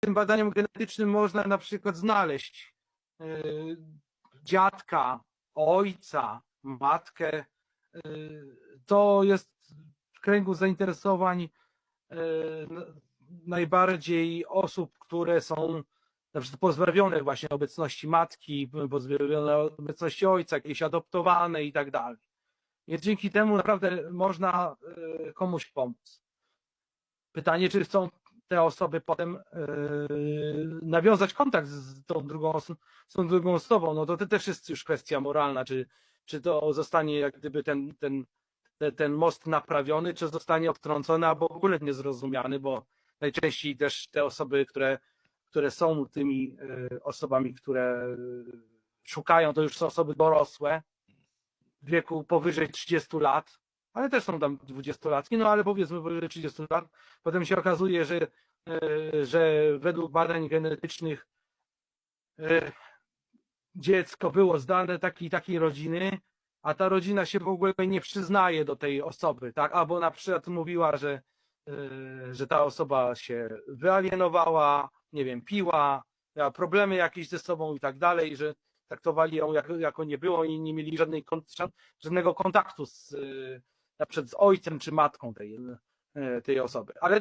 tym badaniem genetycznym można na przykład znaleźć e, dziadka, ojca, matkę. E, To jest w kręgu zainteresowań e, najbardziej osób, które są na przykład pozbawione właśnie obecności matki, pozbawione obecności ojca, jakieś adoptowane i tak dalej. Więc dzięki temu naprawdę można komuś pomóc. Pytanie, czy chcą te osoby potem e, nawiązać kontakt z tą drugą, z tą drugą osobą, no to to też jest już kwestia moralna, czy, czy to zostanie jak gdyby ten, ten, te- ten most naprawiony, czy zostanie odtrącony, albo w ogóle niezrozumiany, bo najczęściej też te osoby, które, które są tymi e, osobami, które e, szukają, to już są osoby dorosłe, w wieku powyżej 30 lat, ale też są tam 20-latki, no ale powiedzmy powyżej 30 lat. Potem się okazuje, że, e, że według badań genetycznych e, dziecko było zdane takiej takiej rodziny, a ta rodzina się w ogóle nie przyznaje do tej osoby, tak? Albo na przykład mówiła, że, e, że ta osoba się wyalienowała, nie wiem, piła, miała problemy jakieś ze sobą i tak dalej, że traktowali ją jako, jako nie było i nie mieli żadnej, żadnego kontaktu z, na przykład z ojcem czy matką tej, e, tej osoby. Ale